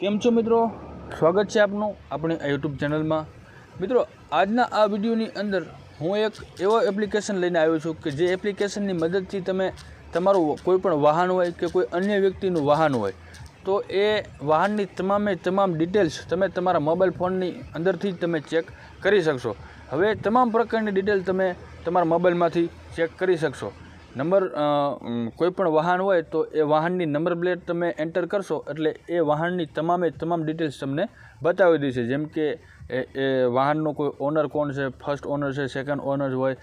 કેમ છો મિત્રો? સ્વાગત છે આપનું આપણી યુટ્યુબ ચેનલમાં મિત્રો, આજના આ વિડીયોની અંદર હું એક એવો એપ્લિકેશન લઈને આવ્યો છું કે જે એપ્લિકેશનની મદદથી તમે તમારું કોઈપણ વાહન હોય કે કોઈ અન્ય વ્યક્તિનું વાહન હોય, તો એ વાહનની તમામે તમામ ડિટેલ્સ તમે તમારા મોબાઈલ ફોનની અંદરથી જ તમે ચેક કરી શકશો. હવે તમામ પ્રકારની ડિટેલ તમે તમારા મોબાઈલમાંથી ચેક કરી શકશો. નંબર કોઈપણ કોઈ પણ વાહન હોય તો એ વાહનની નંબર પ્લેટ તમે એન્ટર કરશો એટલે એ વાહનની તમામે તમામ ડિટેલ્સ તમને બતાવી દેશે જેમ કે એ વાહનનો કોઈ ઓનર કોણ છે, ફર્સ્ટ ઓનર છે, સેકન્ડ ઓનર હોય,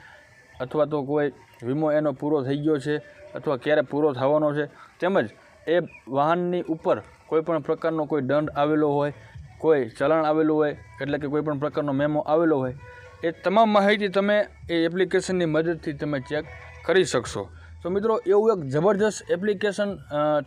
અથવા તો કોઈ વીમો એનો પૂરો થઈ ગયો છે, અથવા ક્યારે પૂરો થવાનો છે, તેમજ એ વાહનની ઉપર કોઈ પણ પ્રકારનો કોઈ દંડ આવેલો હોય, કોઈ ચલણ આવેલું હોય, એટલે કે કોઈ પણ પ્રકારનો મેમો આવેલો હોય, એ તમામ માહિતી તમે એ એપ્લિકેશનની મદદથી તમે ચેક કરી શકશો. તો મિત્રો, એવું એક જબરજસ્ત એપ્લિકેશન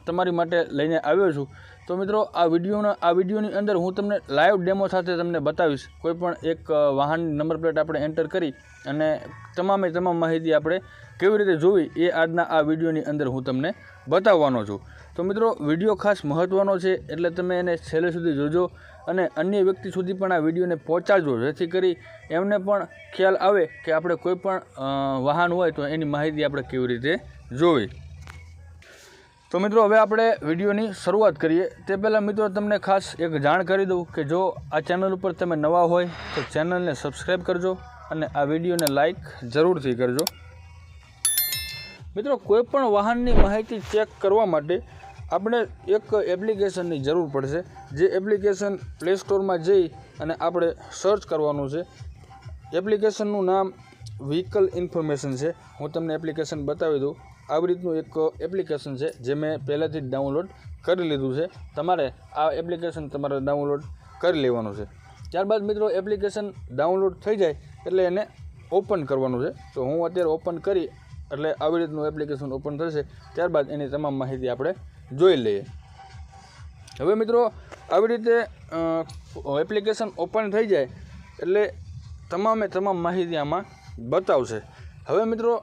તમારી માટે લઈને આવ્યો છું. તો મિત્રો, આ વિડીયોના, આ વિડીયોની અંદર હું તમને લાઈવ ડેમો સાથે તમને બતાવીશ. કોઈપણ એક વાહન નંબર પ્લેટ આપણે એન્ટર કરી અને તમામે તમામ માહિતી આપણે કેવી રીતે જોવી એ આજના આ વિડીયોની અંદર હું તમને બતાવવાનો છું. તો મિત્રો, વીડિયો ખાસ મહત્ત્વનો છે એટલે તમે એને છેલ્લે સુધી જોજો. અને અન્ય વ્યક્તિ સુધી પણ આ વિડીયોને પહોંચાડજો. જેથી કરી એમને પણ ખ્યાલ આવે કે આપણે કોઈ પણ વાહન હોય તો એની માહિતી આપણે કેવી રીતે જોવી. તો મિત્રો, હવે આપણે વિડીયોની શરૂઆત કરીએ. તે પહેલાં મિત્રો, તમને ખાસ એક જાણ કરી દઉં કે જો આ ચેનલ ઉપર તમે નવા હોય તો ચેનલને સબસ્ક્રાઈબ કરજો અને આ વિડીયોને લાઇક જરૂરથી કરજો. મિત્રો કોઈપણ વાહનની માહિતી ચેક કરવા માટે આપણે એક એપ્લિકેશનની જરૂર પડશે. જે એપ્લિકેશન પ્લે સ્ટોરમાં જઈ અને આપણે સર્ચ કરવાનું છે. એપ્લિકેશનનું નામ વ્હીકલ ઇન્ફોર્મેશન છે. હું તમને એપ્લિકેશન બતાવી દઉં. આવી રીતનું એક એપ્લિકેશન છે જે મેં પહેલાંથી જ ડાઉનલોડ કરી લીધું છે. તમારે આ એપ્લિકેશન તમારે ડાઉનલોડ કરી લેવાનું છે. ત્યારબાદ મિત્રો એપ્લિકેશન ડાઉનલોડ થઈ જાય એટલે એને ઓપન કરવાનું છે. તો હું અત્યારે ઓપન કરી એટલે આવી રીતનું એપ્લિકેશન ઓપન થશે. ત્યારબાદ એની તમામ માહિતી આપણે જોઈ લઈએ. હવે મિત્રો, આવી રીતે એપ્લિકેશન ઓપન થઈ જાય એટલે તમામે તમામ માહિતી આમાં બતાવશે. હવે મિત્રો,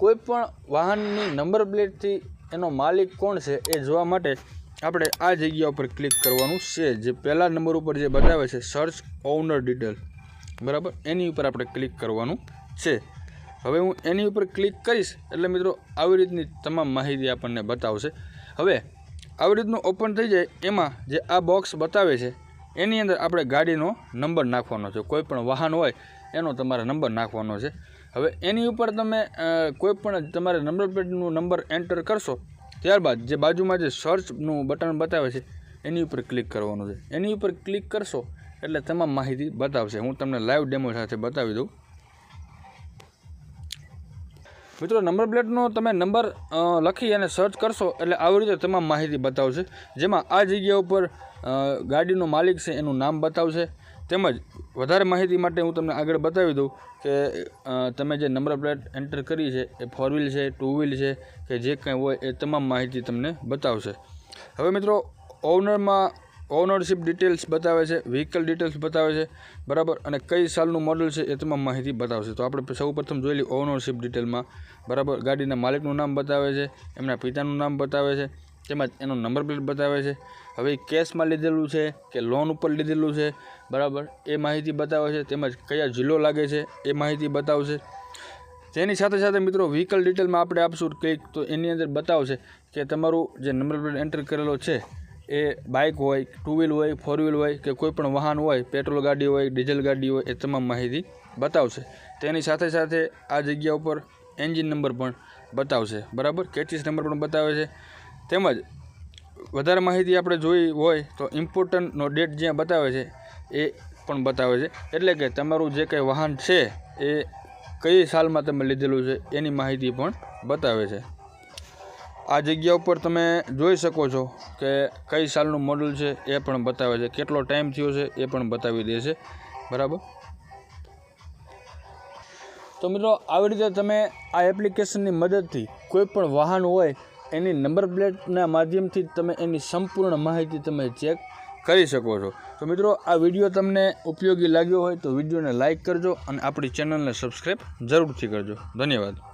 કોઈ પણ વાહનની નંબર પ્લેટથી એનો માલિક કોણ છે એ જોવા માટે આપણે આ જગ્યા ઉપર ક્લિક કરવાનું છે. જે પહેલા નંબર ઉપર જે બતાવે છે સર્ચ ઓનર ડિટેલ બરાબર? એની ઉપર આપણે ક્લિક કરવાનું છે. હવે હું એની ઉપર ક્લિક કરીશ એટલે મિત્રો, આવી રીતની તમામ માહિતી આપણને બતાવશે. હવે, આવી રીતનું ઓપન થઈ જાય એમાં જે આ બોક્સ બતાવે છે, એની અંદર આપણે ગાડીનો નંબર નાખવાનો છે. કોઈ પણ વાહન હોય, એનો તમારે નંબર નાખવાનો છે. હવે એની ઉપર તમે કોઈ પણ તમારે નંબર પ્લેટનું નંબર એન્ટર કરશો, ત્યારબાદ જે બાજુમાં જે સર્ચનું બટન બતાવે છે, એની ઉપર ક્લિક કરવાનું છે. એની ઉપર ક્લિક કરશો, એટલે તમામ માહિતી બતાવશે. હું તમને લાઈવ ડેમો સાથે બતાવી દઉં. મિત્રો નંબર પ્લેટનો તમે નંબર લખી અને સર્ચ કરશો એટલે આવી રીતે તમામ માહિતી બતાવશે. જેમાં આ જગ્યા ઉપર ગાડીનો માલિક છે એનું નામ બતાવશે. તેમજ વધારે માહિતી માટે હું તમને આગળ બતાવી દઉં કે તમે જે નંબર પ્લેટ એન્ટર કરી છે, એ ફોર વ્હીલ છે ટુ વ્હીલ છે, કે જે કંઈ હોય એ તમામ માહિતી તમને બતાવશે. હવે મિત્રો ઓનરમાં ઓનરશિપ ડિટેલ્સ બતાવે છે વ્હીકલ ડિટેલ્સ બતાવે છે, બરાબર? અને કઈ સાલનું મોડલ છે એ તમામ માહિતી બતાવશે. તો આપણે સૌ પ્રથમ જોઈ લઈએ ઓનરશિપ ડિટેલમાં બરાબર? ગાડીના માલિકનું નામ બતાવે છે, એમના પિતાનું નામ બતાવે છે, તેમજ એનો નંબર પ્લેટ બતાવે છે. હવે કેશમાં લીધેલું છે કે લોન ઉપર લીધેલું છે, બરાબર? એ માહિતી બતાવે છે, તેમજ કયા જિલ્લો લાગે છે, એ માહિતી બતાવશે. તેની સાથે સાથે મિત્રો વ્હીકલ ડિટેલમાં આપણે આપશું ક્લિક તો એની અંદર બતાવશે કે તમારું જે નંબર પ્લેટ એન્ટર કરેલો છે એ બાઇક હોય, ટુ વ્હીલ હોય, ફોર વ્હીલ હોય કે કોઈ પણ વાહન હોય, પેટ્રોલ ગાડી હોય, ડીઝલ ગાડી હોય, એ તમામ માહિતી બતાવશે. તેની સાથે સાથે આ જગ્યા ઉપર એન્જિન નંબર પણ બતાવશે. બરાબર? કેચીસ નંબર પણ બતાવે છે. તેમજ વધારે માહિતી આપણે જોઈ હોય તો ઇમ્પોર્ટન્ટનો ડેટ જ્યાં બતાવે છે, એ પણ બતાવે છે. એટલે કે તમારું જે કંઈ વાહન છે, એ કઈ સાલમાં તમે લીધેલું છે, એની માહિતી પણ બતાવે છે. આ જગ્યા ઉપર તમે જોઈ શકો છો કે કઈ સાલનું મોડલ છે એ પણ બતાવે છે. કેટલો ટાઈમ થયો છે એ પણ બતાવી દે છે. બરાબર? તો મિત્રો, આવી રીતે તમે આ એપ્લિકેશનની મદદથી કોઈ પણ વાહન હોય, એની નંબર પ્લેટના માધ્યમથી તમે એની સંપૂર્ણ માહિતી તમે ચેક કરી શકો છો. તો મિત્રો, આ વીડિયો તમને ઉપયોગી લાગ્યો હોય તો વિડીયોને લાઇક કરજો અને આપણી ચેનલને સબસ્ક્રાઈબ જરૂરથી કરજો. ધન્યવાદ.